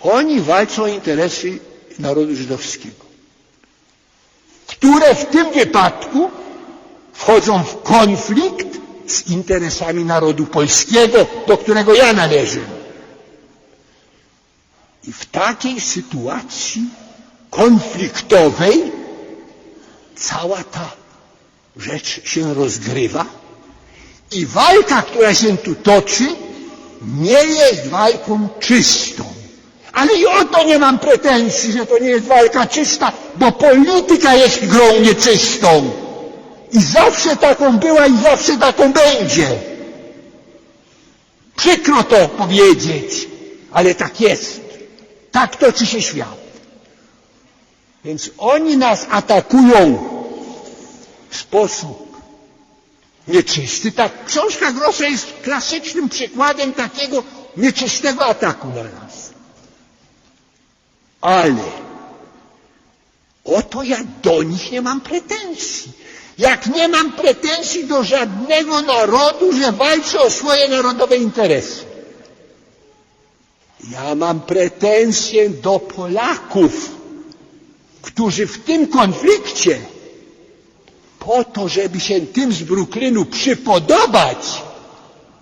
Oni walczą o interesy narodu żydowskiego, które w tym wypadku wchodzą w konflikt z interesami narodu polskiego, do którego ja należę. I w takiej sytuacji konfliktowej cała ta rzecz się rozgrywa i walka, która się tu toczy, nie jest walką czystą. Ale i o to nie mam pretensji, że to nie jest walka czysta, bo polityka jest grą nieczystą. I zawsze taką była i zawsze taką będzie. Przykro to powiedzieć, ale tak jest. Tak toczy się świat. Więc oni nas atakują w sposób nieczysty. Ta książka Grossa jest klasycznym przykładem takiego nieczystego ataku na nas. Ale oto ja do nich nie mam pretensji. Jak nie mam pretensji do żadnego narodu, że walczy o swoje narodowe interesy. Ja mam pretensje do Polaków, którzy w tym konflikcie po to, żeby się tym z Brooklynu przypodobać,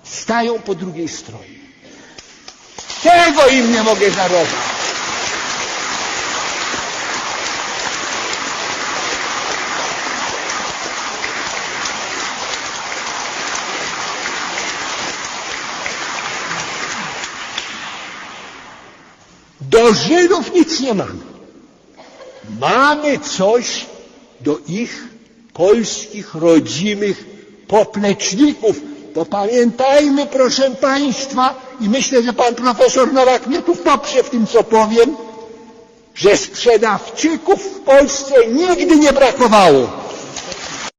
stają po drugiej stronie. Tego im nie mogę zarobić. Do Żydów nic nie mamy. Mamy coś do ich polskich, rodzimych popleczników. To pamiętajmy, proszę Państwa, i myślę, że Pan Profesor Nowak mnie tu poprze w tym, co powiem, że sprzedawczyków w Polsce nigdy nie brakowało.